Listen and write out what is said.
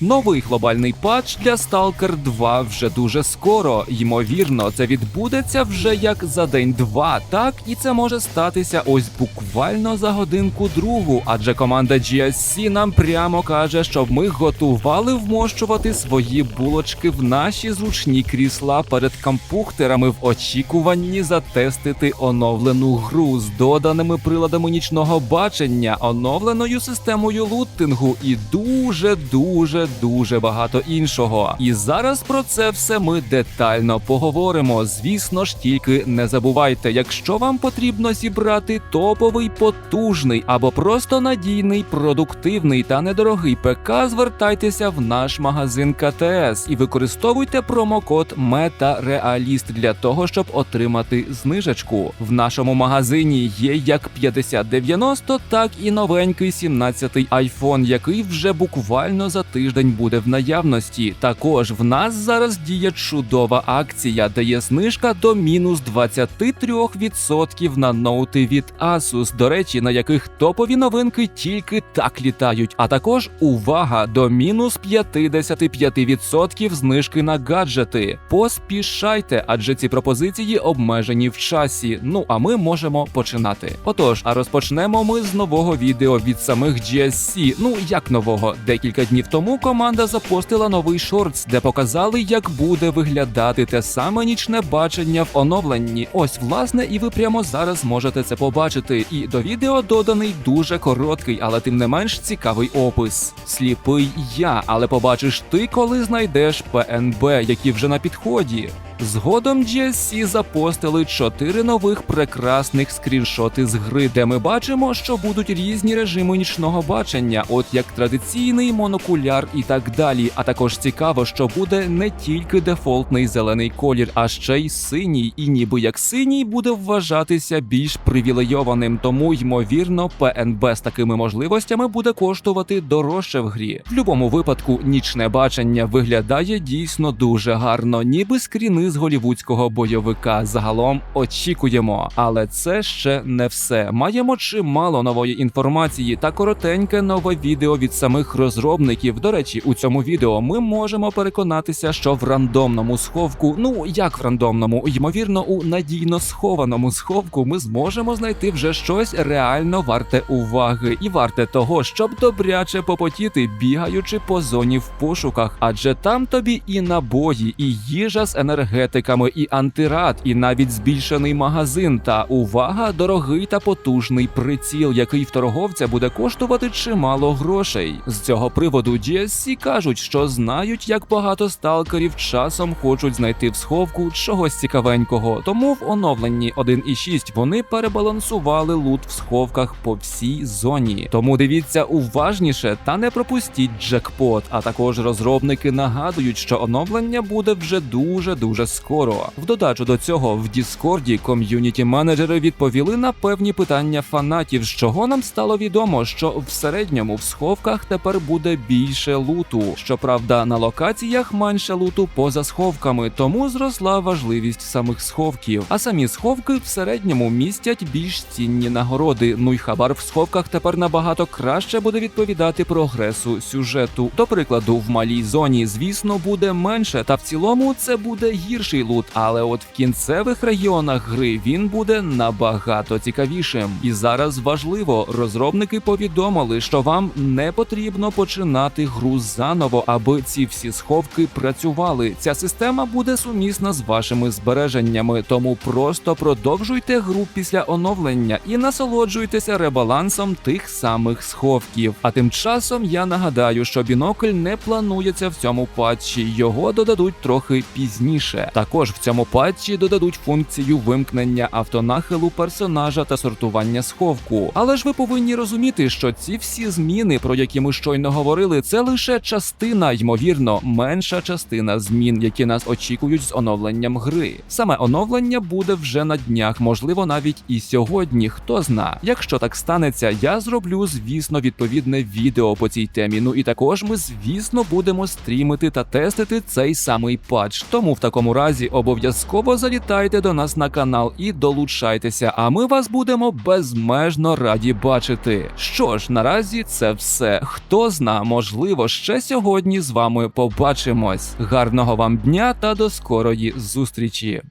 Новий глобальний патч для Stalker 2 вже дуже скоро. Ймовірно, це відбудеться вже як за день-два, так і це може статися ось буквально за годинку другу, адже команда GSC нам прямо каже, щоб ми готували вмощувати свої булочки в наші зручні крісла перед компухтерами в очікуванні затестити оновлену гру з доданими приладами нічного бачення, оновленою системою лутингу і дуже дуже дуже багато іншого. І зараз про це все ми детально поговоримо. Звісно ж, тільки не забувайте, якщо вам потрібно зібрати топовий, потужний або просто надійний, продуктивний та недорогий ПК, звертайтеся в наш магазин КТС і використовуйте промокод MetaRealist для того, щоб отримати знижечку. В нашому магазині є як 5090, так і новенький 17-й iPhone, який вже буквально за тиждень буде в наявності. Також в нас зараз діє чудова акція, де є знижка до мінус 23% на ноути від Asus, до речі, на яких топові новинки тільки так літають. А також увага до мінус 55% знижки на гаджети. Поспішайте, адже ці пропозиції обмежені в часі. Ну а ми можемо починати. Отож, а розпочнемо ми з нового відео від самих GSC. Ну як нового, декілька днів тому команда запостила новий шортс, де показали, як буде виглядати те саме нічне бачення в оновленні. Ось власне, і ви прямо зараз можете це побачити. І до відео доданий дуже короткий, але тим не менш цікавий опис. Сліпий я, але побачиш ти, коли знайдеш ПНБ, які вже на підході. Згодом GSC запостили чотири нових прекрасних скріншоти з гри, де ми бачимо, що будуть різні режими нічного бачення, от як традиційний монокуляр і так далі. А також цікаво, що буде не тільки дефолтний зелений колір, а ще й синій, і ніби як синій буде вважатися більш привілейованим. Тому ймовірно, ПНБ з такими можливостями буде коштувати дорожче в грі. В будь-якому випадку нічне бачення виглядає дійсно дуже гарно, ніби скріни з голівудського бойовика. Загалом очікуємо, але це ще не все. Маємо чимало нової інформації та коротеньке нове відео від самих розробників. До речі, у цьому відео ми можемо переконатися, що в рандомному сховку, ну як в рандомному, ймовірно, у надійно схованому сховку ми зможемо знайти вже щось реально варте уваги і варте того, щоб добряче попотіти, бігаючи по зоні в пошуках, адже там тобі і набої, і їжа з енергетиками, і антирад, і навіть збільшений магазин. Та увага, дорогий та потужний приціл, який в торговця буде коштувати чимало грошей. З цього приводу GSC кажуть, що знають, як багато сталкерів часом хочуть знайти в сховку чогось цікавенького. Тому в оновленні 1.6 вони перебалансували лут в сховках по всій зоні. Тому дивіться уважніше та не пропустіть джекпот. А також розробники нагадують, що оновлення буде вже дуже дуже скоро. В додачу до цього в Діскорді ком'юніті менеджери відповіли на певні питання фанатів, з чого нам стало відомо, що в середньому в сховках тепер буде більше луту. Щоправда, на локаціях менше луту поза сховками, тому зросла важливість самих сховків. А самі сховки в середньому містять більш цінні нагороди. Ну й хабар в сховках тепер набагато краще буде відповідати прогресу сюжету. До прикладу, в малій зоні, звісно, буде менше, та в цілому це буде гірший лут. Але от в кінцевих регіонах гри він буде набагато цікавішим. І зараз важливо, розробники повідомили, що вам не потрібно починати гру заново, аби ці всі сховки працювали. Ця система буде сумісна з вашими збереженнями, тому просто продовжуйте гру після оновлення і насолоджуйтеся ребалансом тих самих сховків. А тим часом я нагадаю, що бінокль не планується в цьому патчі, його додадуть трохи пізніше. Також в цьому патчі додадуть функцію вимкнення автонахилу персонажа та сортування сховку. Але ж ви повинні розуміти, що ці всі зміни, про які ми щойно говорили, це лише частина, ймовірно, менша частина змін, які нас очікують з оновленням гри. Саме оновлення буде вже на днях, можливо, навіть і сьогодні. Хто зна. Якщо так станеться, я зроблю, звісно, відповідне відео по цій темі. Ну і також ми, звісно, будемо стрімити та тестити цей самий патч. Тому в такому разі обов'язково залітайте до нас на канал і долучайтеся, а ми вас будемо безмежно раді бачити. Що ж, наразі це все. Хто зна, можливо, ще сьогодні з вами побачимось. Гарного вам дня та до скорої зустрічі!